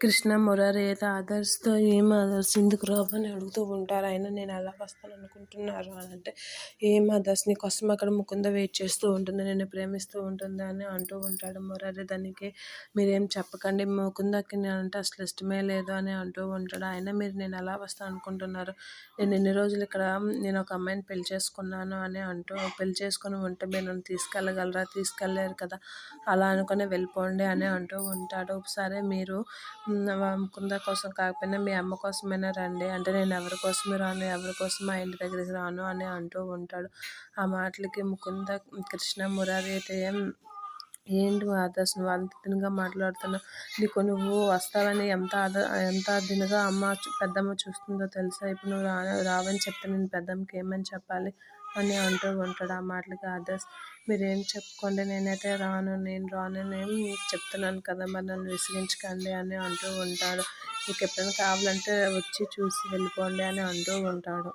కృష్ణ మురారి అయితే ఆదర్శతో ఏం ఆదర్శ్? ఎందుకు రావు అని అడుగుతూ ఉంటారు. అయినా నేను ఎలా వస్తాను అనుకుంటున్నారు అని అంటే ఏం ఆదర్శ్? నీకోసం అక్కడ ముకుంద వెయిట్ చేస్తూ ఉంటుంది నేను ప్రేమిస్తూ ఉంటుంది అని అంటూ ఉంటాడు మురారి. దానికి మీరేం చెప్పకండి ముకుందకి నేను అంటే అసలు ఇష్టమే లేదు అని అంటూ ఉంటాడు. ఆయన మీరు నేను ఎలా వస్తాను అనుకుంటున్నారు? నేను ఎన్ని రోజులు ఇక్కడ నేను ఒక అమ్మాయిని పెళ్ళి చేసుకున్నాను అని అంటూ పెళ్ళి చేసుకుని ఉంటే మీరు నన్ను తీసుకెళ్ళగలరా? తీసుకెళ్ళలేరు కదా? అలా అనుకుని వెళ్ళిపోండి అని అంటూ ఉంటాడు. ఒకసారి మీరు ముకుంద కోసం కాకపోయినా మీ అమ్మ కోసమైనా రండి. అంటే నేను ఎవరి కోసమే రాను ఎవరి కోసం మా ఇంటి దగ్గరికి రాను అని అంటూ ఉంటాడు. ఆ మాటలకి ముకుంద కృష్ణ మురారి అయితే ఏంటి ఆదర్శ్ నువ్వు అంత దీనిగా మాట్లాడుతున్నావు నీకు నువ్వు వస్తావని ఎంత ఆద ఎంత దీనిగా అమ్మ పెద్దమ్మ చూస్తుందో తెలుసా? ఇప్పుడు నువ్వు రా రావని చెప్తే నేను పెద్దమ్మకి ఏమని చెప్పాలి? అని అంటూ ఉంటాడు ఆ మాటలకి ఆదర్శ్. మీరేం చెప్పుకోండి నేనైతే రాను నేను రాను నేను చెప్తున్నాను కదా మరి నన్ను విసిగించకండి అని అంటూ ఉంటాడు. మీకు ఎప్పుడైనా కావాలంటే వచ్చి చూసి వెళ్ళిపోండి అని అంటూ ఉంటాడు.